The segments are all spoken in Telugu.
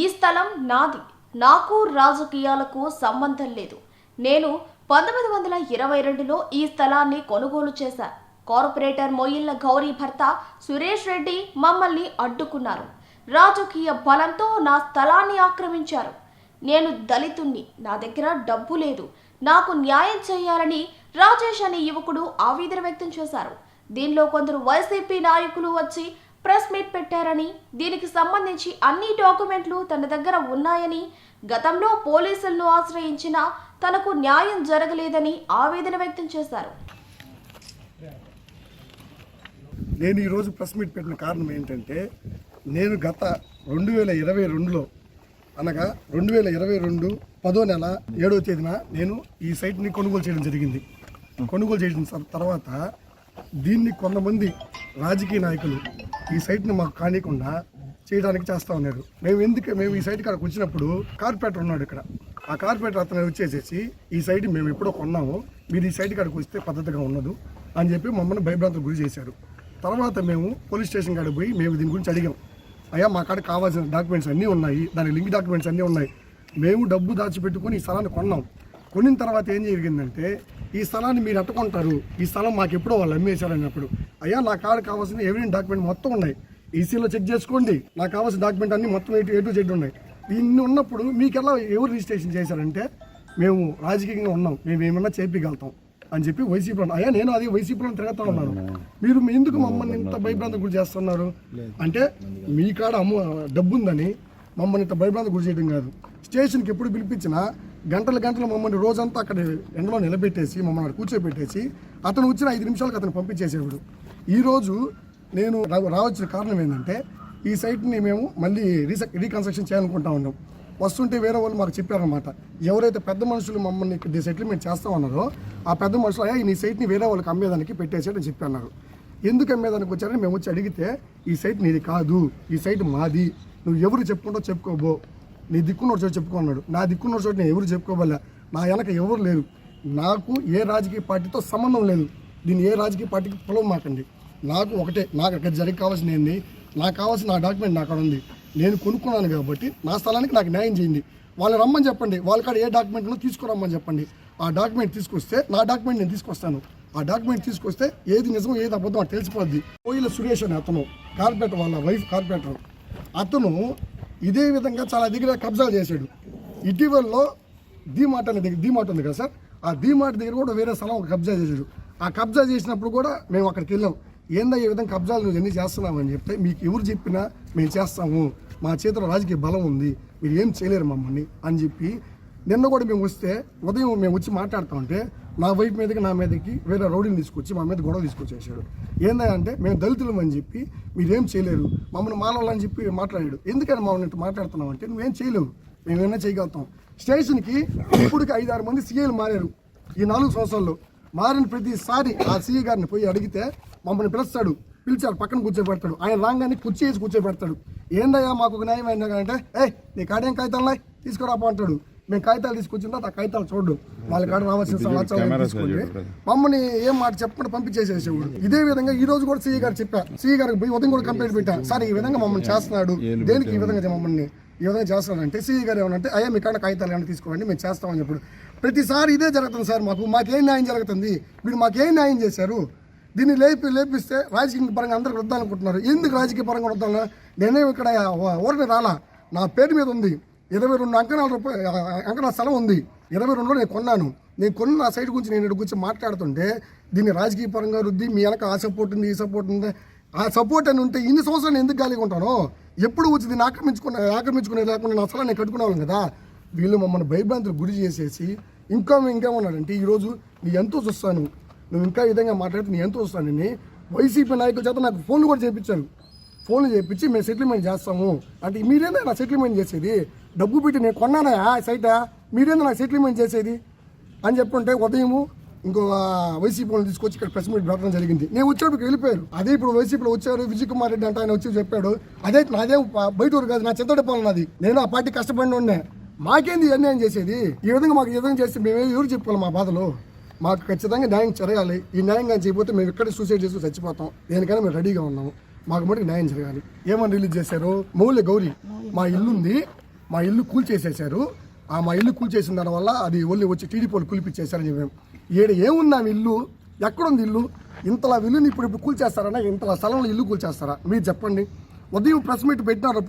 ఈ స్థలం నాది. నాకు రాజకీయాలకు సంబంధం లేదు. నేను పంతొమ్మిది వందల ఇరవై రెండులో ఈ స్థలాన్ని కొనుగోలు చేశా. కార్పొరేటర్ మొయిల్ల గౌరీ భర్త సురేష్ రెడ్డి మమ్మల్ని అడ్డుకున్నారు. రాజకీయ బలంతో నా స్థలాన్ని ఆక్రమించారు. నేను దళితుణ్ణి. నా దగ్గర డబ్బు లేదు. నాకు న్యాయం చేయాలని రాజేష్ అనే యువకుడు ఆవేదన వ్యక్తం చేశారు. దీనిలో కొందరు వైసీపీ నాయకులు వచ్చి ప్రెస్ మీట్ పెట్టారని దీనికి సంబంధించి అన్ని డాక్యుమెంట్లు తన దగ్గర ఉన్నాయని గతంలో పోలీసులను ఆశ్రయించినా తనకు న్యాయం జరగలేదని ఆవేదన వ్యక్తం చేశారు. నేను ఈరోజు ప్రెస్ మీట్ పెట్టిన కారణం ఏంటంటే నేను గత రెండు వేల ఇరవై రెండులో అనగా రెండు వేల ఇరవై రెండు పదో నెల ఏడవ తేదీన నేను ఈ సైట్ని కొనుగోలు చేయడం జరిగింది. కొనుగోలు చేసిన తర్వాత దీన్ని కొంతమంది రాజకీయ నాయకులు ఈ సైట్ని మాకు కానికుండా చేయడానికి చేస్తూ ఉన్నారు. మేము ఎందుకు మేము ఈ సైట్ కాడకు వచ్చినప్పుడు కార్పొరేటర్ ఉన్నాడు ఇక్కడ. ఆ కార్పొరేటర్ అతను వచ్చేసేసి ఈ సైట్ మేము ఎప్పుడో కొన్నాము మీరు ఈ సైట్ కాడకు వస్తే పద్ధతిగా ఉండదు అని చెప్పి మమ్మల్ని భయభ్రాంతులు గురి చేశారు. తర్వాత మేము పోలీస్ స్టేషన్ కాడికి పోయి మేము దీని గురించి అడిగాం. అయ్యా మా కాడ కావాల్సిన డాక్యుమెంట్స్ అన్నీ ఉన్నాయి దాని లింక్ డాక్యుమెంట్స్ అన్నీ ఉన్నాయి. మేము డబ్బు దాచిపెట్టుకొని ఈ స్థలాన్ని కొన్నాం. కొనిన తర్వాత ఏం జరిగిందంటే ఈ స్థలాన్ని మీరు అట్టుకుంటారు ఈ స్థలం మాకు ఎప్పుడో వాళ్ళు అమ్మేశారన్నప్పుడు. అయ్యా నా కాడ కావాల్సిన ఎవిడెంట్ డాక్యుమెంట్ మొత్తం ఉన్నాయి. ఈసీలో చెక్ చేసుకోండి. నాకు కావాల్సిన డాక్యుమెంట్ అన్ని మొత్తం ఎటు ఎటు చెట్టు ఉన్నాయి. ఇన్ని ఉన్నప్పుడు మీకు ఎలా ఎవరు రిజిస్ట్రేషన్ చేశారంటే మేము రాజకీయంగా ఉన్నాం. మేము ఏమన్నా చేపించగలుగుతాం అని చెప్పి వైసీపీలో అయ్యా నేను అది వైసీపీలో తిరుగుతా ఉన్నాను. మీరు ఎందుకు మమ్మల్ని ఇంత భయభ్రాంతి గురి చేస్తున్నారు? అంటే మీ కాడ అమ్మ డబ్బు ఉందని మమ్మల్ని ఇంత భయభ్రాంతి గురి చేయడం కాదు. స్టేషన్కి ఎప్పుడు పిలిపించినా గంటలు గంటలు మమ్మల్ని రోజంతా అక్కడ ఎండలో నిలబెట్టేసి మమ్మల్ని అక్కడ కూర్చోబెట్టేసి అతను వచ్చిన ఐదు నిమిషాలకు అతను పంపించేసేవాడు. ఈరోజు నేను రా- రావచ్చిన కారణం ఏంటంటే ఈ సైట్ని మేము మళ్ళీ రీస రీకన్స్ట్రక్షన్ చేయాలనుకుంటా ఉన్నాం. వస్తుంటే వేరే వాళ్ళు మాకు చెప్పారనమాట ఎవరైతే పెద్ద మనుషులు మమ్మల్ని ఇక్కడ సెటిల్మెంట్ చేస్తామన్నారో ఆ పెద్ద మనుషులు అయ్యా ఈ సైట్ని వేరే వాళ్ళకి అమ్మేదానికి పెట్టేసాడని చెప్పన్నారు ఎందుకు అమ్మేదానికి వచ్చారని మేము వచ్చి అడిగితే ఈ సైట్ నీది కాదు. ఈ సైట్ మాది. నువ్వు ఎవరు చెప్పుకుంటావు చెప్పుకోబో. నీ దిక్కున్న చోటు చెప్పుకున్నాడు. నా దిక్కున్న చోటు నేను ఎవరు చెప్పుకోవాలా నా వెనక ఎవరు లేరు. నాకు ఏ రాజకీయ పార్టీతో సంబంధం లేదు. దీన్ని ఏ రాజకీయ పార్టీకి పొలం మాకండి. నాకు ఒకటే నాకు అక్కడ జరిగి కావాల్సిన ఏంది? నాకు కావాల్సిన నా డాక్యుమెంట్ నాకు అక్కడ ఉంది. నేను కొనుక్కున్నాను కాబట్టి నా స్థలానికి నాకు న్యాయం చేయండి. వాళ్ళు రమ్మని చెప్పండి. వాళ్ళ కాడ ఏ డాక్యుమెంట్ను తీసుకురమ్మని చెప్పండి. ఆ డాక్యుమెంట్ తీసుకొస్తే నా డాక్యుమెంట్ నేను తీసుకొస్తాను. ఆ డాక్యుమెంట్ తీసుకొస్తే ఏది నిజం ఏది అబద్ధం తెలిసిపోద్ది. కోయిల సురేష్ అని అతను కార్పొరేటర్ వాళ్ళ వైఫ్ కార్పొరేటర్. అతను ఇదే విధంగా చాలా దగ్గర కబ్జాలు చేశాడు. ఇటీవలలో డీమార్ట్ అనే దగ్గర డీమార్ట్ ఉంది కదా సార్? ఆ డీమార్ట్ దగ్గర కూడా వేరే స్థలం ఒక కబ్జా చేశాడు. ఆ కబ్జా చేసినప్పుడు కూడా మేము అక్కడికి వెళ్ళాం. ఏందా ఈ విధంగా కబ్జాలు నువ్వు ఎన్ని చేస్తున్నామని చెప్తే మీకు ఎవరు చెప్పినా మేము చేస్తాము. మా చేతిలో రాజకీయ బలం ఉంది. మీరు ఏం చేయలేరు మమ్మల్ని అని చెప్పి నిన్న కూడా మేము వస్తే ఉదయం మేము వచ్చి మాట్లాడుతూ ఉంటే నా వైపు మీదకి నా మీదకి వేరే రౌడీని తీసుకొచ్చి మా మీద గొడవ తీసుకొచ్చేసాడు. ఏందంటే మేము దళితులం అని చెప్పి మీరేం చేయలేరు మమ్మల్ని మానవాళ్ళు అని చెప్పి మాట్లాడాడు. ఎందుకని మమ్మల్ని మాట్లాడుతున్నాం అంటే నువ్వేం చేయలేవు మేము ఏమైనా చేయగలుగుతాం. స్టేషన్కి ఇప్పటికి ఐదు ఆరు మంది సీఏలు మారారు ఈ నాలుగు సంవత్సరాల్లో. మారిన ప్రతిసారి ఆ సీఏ గారిని పోయి అడిగితే మమ్మల్ని పిలుస్తాడు పిలిచారు పక్కన కూర్చోబెడతాడు. ఆయన రాగానే కుర్చీ వేసి కూర్చోబెడతాడు. ఏందయ్యా మాకు ఒక న్యాయం అయినా అంటే ఏ నీ కాడేం కాగితాలు తీసుకురాపో అంటాడు. మేము కాగితాలు తీసుకొచ్చిన తర్వాత ఆ కాగితాలు చూడు. వాళ్ళ కాడ రావాల్సిన సమాచారం తీసుకోండి. మమ్మల్ని ఏం మాట చెప్పకుండా పంపించేసేసేవాడు. ఇదే విధంగా ఈ రోజు కూడా సీఏ గారు చెప్పా. సీఏ గారికి పోయి ఉదయం కూడా కంప్లైంట్ పెట్టా. సార్ ఈ విధంగా మమ్మల్ని చేస్తున్నాడు. దేనికి ఈ విధంగా మమ్మల్ని ఈ విధంగా చేస్తున్నాడంటే సీఏ గారు ఏమనంటే అయ్యా మీ కాడ కాగితాలు ఏమైనా తీసుకోండి మేము చేస్తామని చెప్పాడు. ప్రతిసారి ఇదే జరుగుతుంది సార్ మాకు. మాకేం న్యాయం జరుగుతుంది? మీరు మాకేం న్యాయం చేశారు? దీన్ని లేపి లేపిస్తే రాజకీయ పరంగా అందరికి వద్దాలనుకుంటున్నారు ఎందుకు రాజకీయ పరంగా వద్దాను నేనే ఇక్కడ ఊరికి రాలా. నా పేరు మీద ఉంది. ఇరవై రెండు అంకణాల రూపాయ అంకణాల స్థలం ఉంది. ఇరవై రెండులో నేను కొన్నాను. నేను కొన్న నా సైడ్ గురించి నేను గురించి మాట్లాడుతుంటే దీన్ని రాజకీయ పరంగా రుద్ది మీ వెనక ఆ సపోర్ట్ ఉంది ఈ సపోర్ట్ ఉంది. ఆ సపోర్ట్ అని ఉంటే ఇన్ని సంవత్సరాలు ఎందుకు గాలిగా ఉంటాను? ఎప్పుడు వచ్చి దీన్ని ఆక్రమించుకునే ఆక్రమించుకునే లేకుండా నా స్థలాన్ని నేను కట్టుకునే వాళ్ళం కదా? వీళ్ళు మమ్మల్ని భయభ్రాంతులు గురి చేసేసి ఇంకా ఇంకేమన్నాడంటే ఈరోజు నీ ఎంతో చూస్తాను. నువ్వు ఇంకా విధంగా మాట్లాడితే నీ ఎంతో చూస్తానని వైసీపీ నాయకుల చేత నాకు ఫోన్లు కూడా చేయించారు. ఫోన్లు చేయించి మేము సెటిల్మెంట్ చేస్తాము. అంటే మీరేనా నా సెటిల్మెంట్ చేసేది? డబ్బు పెట్టి నేను కొన్నానా? ఆ సైట్ మీరేందా నాకు సెటిల్మెంట్ చేసేది? అని చెప్పుకుంటే ఉదయము ఇంకో వైసీపీ వాళ్ళని తీసుకొచ్చి ఇక్కడ ప్రెస్ మీట్ పెట్టడం జరిగింది. నేను వచ్చేటప్పుడు వెళ్ళిపోయారు అదే ఇప్పుడు వైసీపీలో వచ్చారు విజయ్ కుమార్ రెడ్డి అంటే ఆయన వచ్చి చెప్పాడు. అదే నాదే బయట ఊరు కాదు నా చెత్తడి నాది. నేను ఆ పార్టీ కష్టపడి ఉండే మాకేంది అన్యాయం చేసేది? ఈ విధంగా మాకు ఈ విధంగా చేస్తే మేము ఎవరు చెప్పుకోవాలి మా బాధలు? మాకు ఖచ్చితంగా న్యాయం జరగాలి. ఈ న్యాయం కానీ చేయకపోతే మేము ఎక్కడ సూసైడ్ చేసి చచ్చిపోతాం. దేనికైనా మేము రెడీగా ఉన్నాము. మాకు మటుకు న్యాయం జరగాలి. ఏమని రిలీజ్ చేశారు? మౌల్య గౌరీ. మా ఇల్లు ఉంది మా ఇల్లు కూల్చేసేసారు ఆ మా ఇల్లు కూల్చేసిన దానివల్ల అది ఒళ్ళి వచ్చి టీడీపీ వాళ్ళు కూలిపించేశారని చెప్పాము ఏడు ఏముంది ఆమె ఇల్లు? ఎక్కడుంది ఇల్లు? ఇంతలా ఇల్లుని ఇప్పుడు ఇప్పుడు కూల్చేస్తారన్నా ఇంతలా స్థలంలో ఇల్లు కూల్చేస్తారా మీరు చెప్పండి. ఉదయం ప్రెస్ మీట్ పెట్టినారు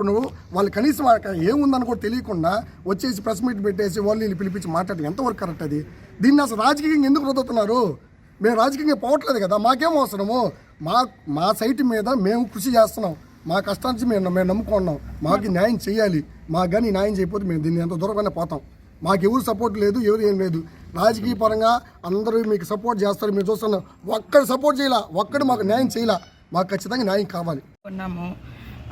వాళ్ళు కనీసం ఏముందని కూడా తెలియకుండా వచ్చేసి ప్రెస్ మీట్ పెట్టేసి వాళ్ళు వీళ్ళు పిలిపించి మాట్లాడి ఎంతవరకు కరెక్ట్ అది? దీన్ని అసలు రాజకీయంగా ఎందుకు రుదుతున్నారు మేము రాజకీయంగా పోవట్లేదు కదా మాకేం అవసరము? మా మా సైట్ మీద మేము కృషి చేస్తున్నాం. మా కష్టానికి మేము మేము నమ్ముకున్నాం. మాకు న్యాయం చేయాలి. మాకు కానీ న్యాయం చేయకపోతే మేము దీన్ని ఎంత దూరమైనా పోతాం. మాకు ఎవరు సపోర్ట్ లేదు ఎవరు ఏం లేదు. రాజకీయ పరంగా అందరూ మీకు సపోర్ట్ చేస్తారు. మీరు చూస్తున్నాం. ఒక్కడు సపోర్ట్ చేయాల. ఒక్కడు మాకు న్యాయం చేయాల. మాకు ఖచ్చితంగా న్యాయం కావాలి.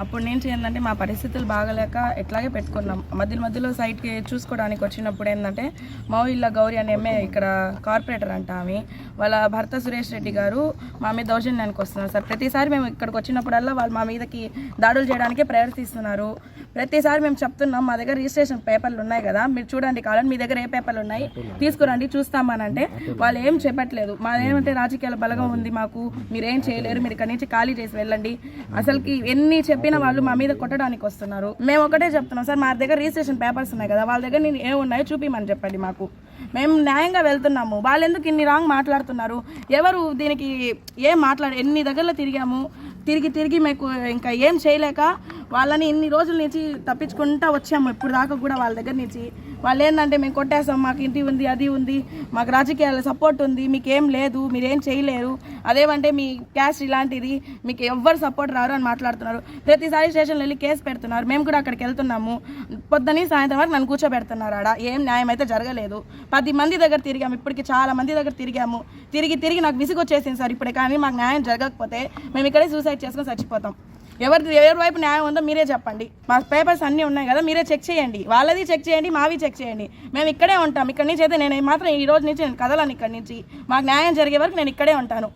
అప్పుడు నుంచి ఏంటంటే మా పరిస్థితులు బాగలేక ఎట్లాగే పెట్టుకున్నాం. మధ్య మధ్యలో సైట్కి చూసుకోవడానికి వచ్చినప్పుడు ఏంటంటే మౌయిల్ల గౌరీ అనే ఎమ్మె ఇక్కడ కార్పొరేటర్ అంట ఆమె. వాళ్ళ భర్త సురేష్ రెడ్డి గారు మా మీద దౌర్జన్యానికి వస్తున్నారు సార్. ప్రతిసారి మేము ఇక్కడికి వచ్చినప్పుడల్లా వాళ్ళు మా మీదకి దాడులు చేయడానికే ప్రయత్నిస్తున్నారు ప్రతిసారి మేము చెప్తున్నాం మా దగ్గర రిజిస్ట్రేషన్ పేపర్లు ఉన్నాయి కదా మీరు చూడండి కావాలని మీ దగ్గర ఏ పేపర్లు ఉన్నాయి తీసుకురండి చూస్తామనంటే వాళ్ళు ఏం చెప్పట్లేదు. మాదేమంటే రాజకీయాల బలగం ఉంది మాకు మీరేం చేయలేరు మీరు ఇక్కడి నుంచి ఖాళీ చేసి వెళ్ళండి. అసలుకి ఎన్ని చెప్పిన వాళ్ళు మా మీద కొట్టడానికి వస్తున్నారు. మేము ఒకటే చెప్తున్నాం సార్ మా దగ్గర రిజిస్ట్రేషన్ పేపర్స్ ఉన్నాయి కదా వాళ్ళ దగ్గర నేను ఏమున్నాయో చూపిమని చెప్పండి మాకు. మేము న్యాయంగా వెళ్తున్నాము. వాళ్ళు ఎందుకు ఇన్ని రాంగ్ మాట్లాడుతున్నారు? ఎవరు దీనికి ఏం మాట్లాడ ఎన్ని దగ్గరలో తిరిగాము? తిరిగి తిరిగి మీకు ఇంకా ఏం చేయలేక వాళ్ళని ఇన్ని రోజుల నుంచి తప్పించుకుంటా వచ్చాము. ఇప్పుడు దాకా కూడా వాళ్ళ దగ్గర నుంచి వాళ్ళు ఏంటంటే మేము కొట్టేస్తాం మాకు ఇంటి ఉంది అది ఉంది మాకు రాజకీయాల సపోర్ట్ ఉంది మీకు ఏం లేదు మీరేం చేయలేరు. అదేమంటే మీ క్యాస్ట్ ఇలాంటిది మీకు ఎవ్వరు సపోర్ట్ రారు అని మాట్లాడుతున్నారు. ప్రతిసారి స్టేషన్లో వెళ్ళి కేసు పెడుతున్నారు. మేము కూడా అక్కడికి వెళ్తున్నాము. పొద్దుని సాయంత్రం వరకు నన్ను కూర్చోబెడుతున్నారు ఆడ. ఏం న్యాయం అయితే జరగలేదు. పది మంది దగ్గర తిరిగాము. ఇప్పటికి చాలా మంది దగ్గర తిరిగాము. తిరిగి తిరిగి నాకు విసుగు వచ్చేసింది సార్ ఇప్పుడే. కానీ మాకు న్యాయం జరగకపోతే మేము ఇక్కడే సూసైడ్ చేసుకొని చచ్చిపోతాం. ఎవరిది ఎవరి వైపు న్యాయం ఉందో మీరే చెప్పండి. మా పేపర్స్ అన్నీ ఉన్నాయి కదా మీరే చెక్ చేయండి. వాళ్ళది చెక్ చేయండి మావి చెక్ చేయండి. మేము ఇక్కడే ఉంటాం. ఇక్కడి నుంచి అయితే నేను మాత్రం ఈ రోజు నుంచి నేను కదలను ఇక్కడి నుంచి. మాకు న్యాయం జరిగే వరకు నేను ఇక్కడే ఉంటాను.